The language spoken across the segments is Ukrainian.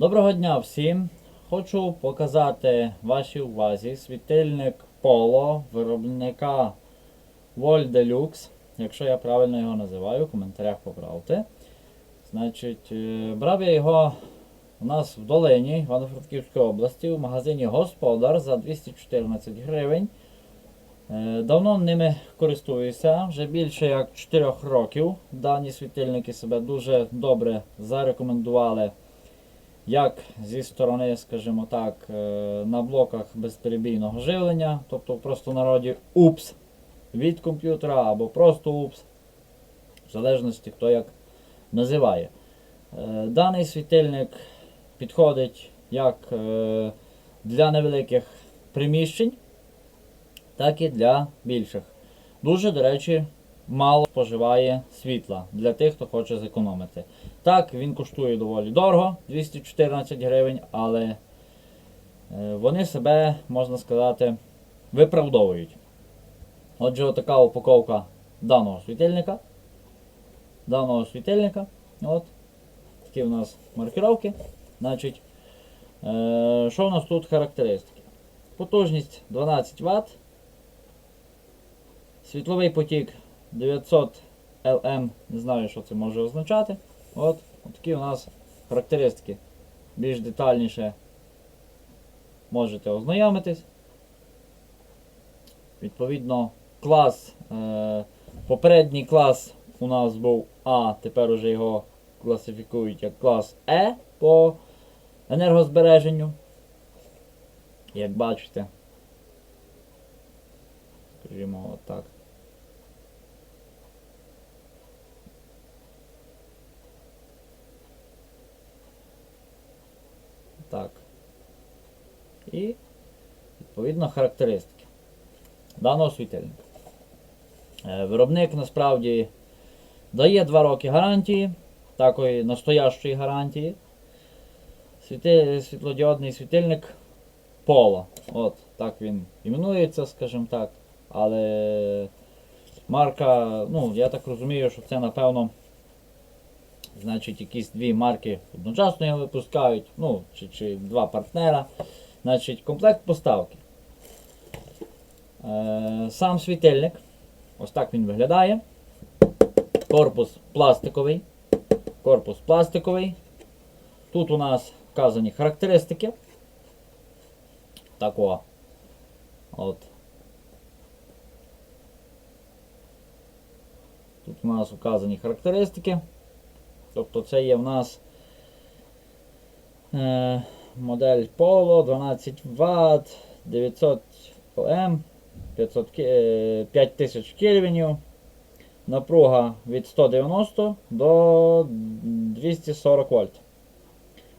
Доброго дня всім! Хочу показати вашій увазі світильник Polo виробника Vol Deluxe, якщо я правильно його називаю, в коментарях поправте. Значить, е, брав я його у нас в Долині, Івано-Франківської області, в магазині Господар за 214 гривень. Е, Давно ними користуюся, вже більше як 4 років. Дані світильники себе дуже добре зарекомендували як зі сторони, скажімо так, е, на блоках безперебійного живлення, тобто просто народі УПС від комп'ютера або просто УПС, в залежності хто як називає. Е, Даний світильник підходить як е, для невеликих приміщень, так і для більших. Дуже, до речі, мало споживає світла для тих, хто хоче зекономити. Так, він коштує доволі дорого, 214 гривень, але е, вони себе, можна сказати, виправдовують. Отже, отака упаковка даного світильника. Даного світильника. От. Такі у нас маркировки. Значить, е, що у нас тут характеристики? Потужність 12 Вт. Світловий потік 900 LM, не знаю, що це може означати. От, от такі у нас характеристики. Більш детальніше можете ознайомитись. Відповідно, клас, е, попередній клас у нас був А, тепер уже його класифікують як клас Е по енергозбереженню. Як бачите, скажімо отак. Так. І відповідно характеристики даного світильника. Е, Виробник насправді дає 2 роки гарантії, такої настоящої гарантії. Світлодіодний світильник Пола. От, так він іменується, скажімо так. Але марка, ну, я так розумію, що це напевно. Значить, якісь дві марки одночасно випускають, ну, чи, чи два партнера. Значить, комплект поставки. Е, сам світильник. Ось так він виглядає. Корпус пластиковий. Корпус пластиковий. Тут у нас вказані характеристики. Так о. От. Тут у нас вказані характеристики. Тобто це є в нас е, модель Polo 12 Вт, 900 Ом, 500, е, 5000 кельвінів. Напруга від 190 до 240 вольт.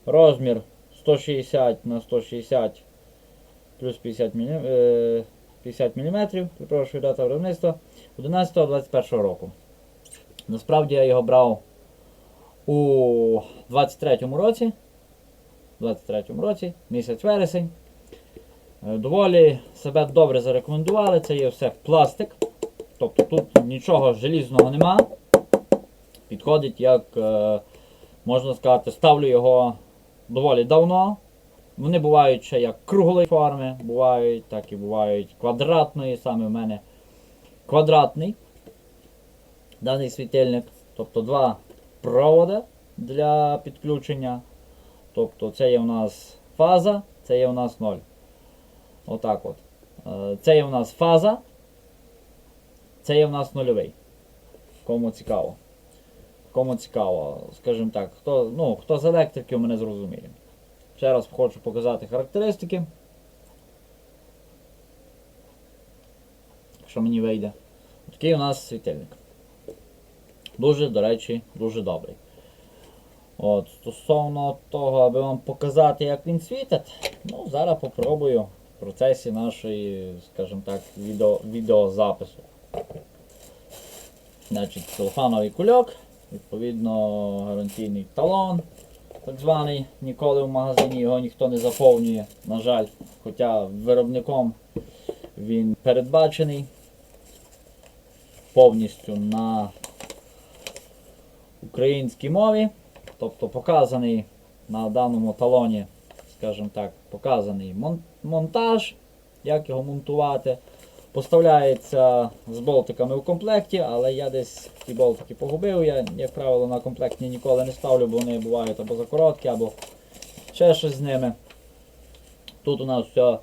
Розмір 160 на 160 плюс 50 мм, е, 50 мм, перепрошую дата виробництва 11-21 року. Насправді я його брав у 23-му році. 23-му році, місяць вересень. Е, Доволі себе добре зарекомендували. Це є все пластик. Тобто тут нічого желізного нема. Підходить, як е, можна сказати, ставлю його доволі давно. Вони бувають ще як круглої форми, бувають, так і бувають квадратної, саме в мене квадратний даний світильник. Тобто два провода для підключення. Тобто це є у нас фаза, це є у нас 0. Отак от. Е, Це є у нас фаза, це є у нас нульовий. Кому цікаво. Кому цікаво, скажімо так, хто, ну, хто з електриків мене зрозуміє. Ще раз хочу показати характеристики. Якщо мені вийде. Такий у нас світильник. Дуже, до речі, дуже добрий. От, стосовно того, аби вам показати, як він світить, ну, зараз попробую в процесі нашої, скажімо так, відео, відеозапису. Значить, целофановий кульок, відповідно, гарантійний талон, так званий, ніколи в магазині його ніхто не заповнює, на жаль, хоча виробником він передбачений повністю на українській мові. Тобто показаний на даному талоні, скажімо так, показаний монтаж, як його монтувати. Поставляється з болтиками у комплекті, але я десь ті болтики погубив. Я, як правило, на комплектні ніколи не ставлю, бо вони бувають або закороткі, або ще щось з ними. Тут у нас все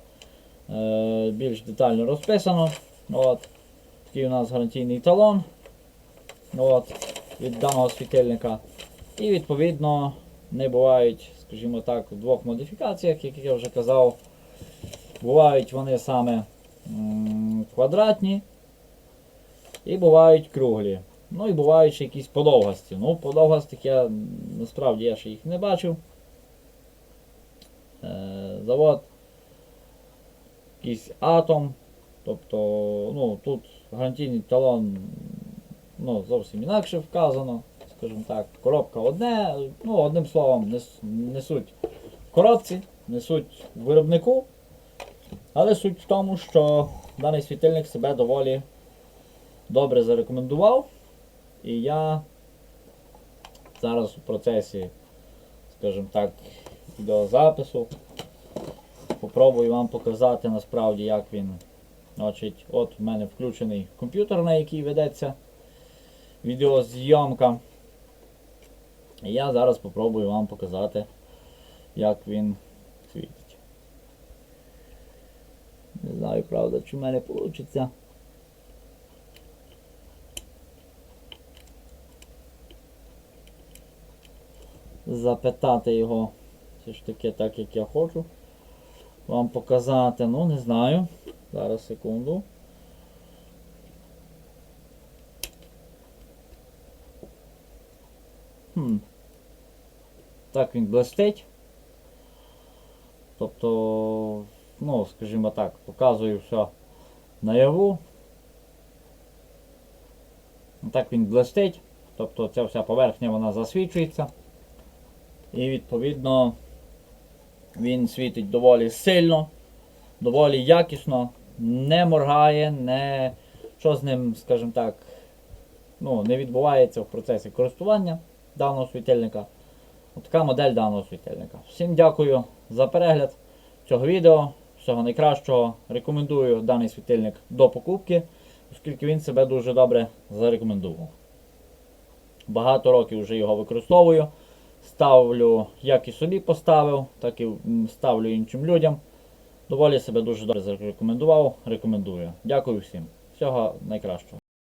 е, більш детально розписано. От. Такий у нас гарантійний талон от, від даного світильника. І відповідно не бувають, скажімо так, в двох модифікаціях, як я вже казав. Бувають вони саме квадратні і бувають круглі. Ну і бувають ще якісь подовгасті. Ну, подовгастих я насправді я ще їх не бачив. Е, завод якийсь атом. Тобто, ну, тут гарантійний талон ну, зовсім інакше вказано. Скажімо так, коробка одне, ну, одним словом, несуть в коробці, несуть виробнику. Але суть в тому, що даний світильник себе доволі добре зарекомендував. І я зараз у процесі, скажімо так, відеозапису попробую вам показати насправді, як він. Значить, от в мене включений комп'ютер, на який ведеться відеозйомка. Я зараз попробую вам показати, як він світить. Не знаю, правда, чи в мене вийде. Запитати його все ж таки так, як я хочу. Вам показати, ну не знаю. Зараз секунду. Хм. Так він блистить. Тобто, ну, скажімо так, показую все наяву. Так він блистить. Тобто ця вся поверхня вона засвічується. І відповідно він світить доволі сильно, доволі якісно, не моргає, не що з ним, скажімо так, ну, не відбувається в процесі користування даного світильника. Така модель даного світильника. Всім дякую за перегляд цього відео. Всього найкращого. Рекомендую даний світильник до покупки, оскільки він себе дуже добре зарекомендував. Багато років вже його використовую. Ставлю, як і собі поставив, так і ставлю іншим людям. Доволі себе дуже добре зарекомендував. Рекомендую. Дякую всім. Всього найкращого.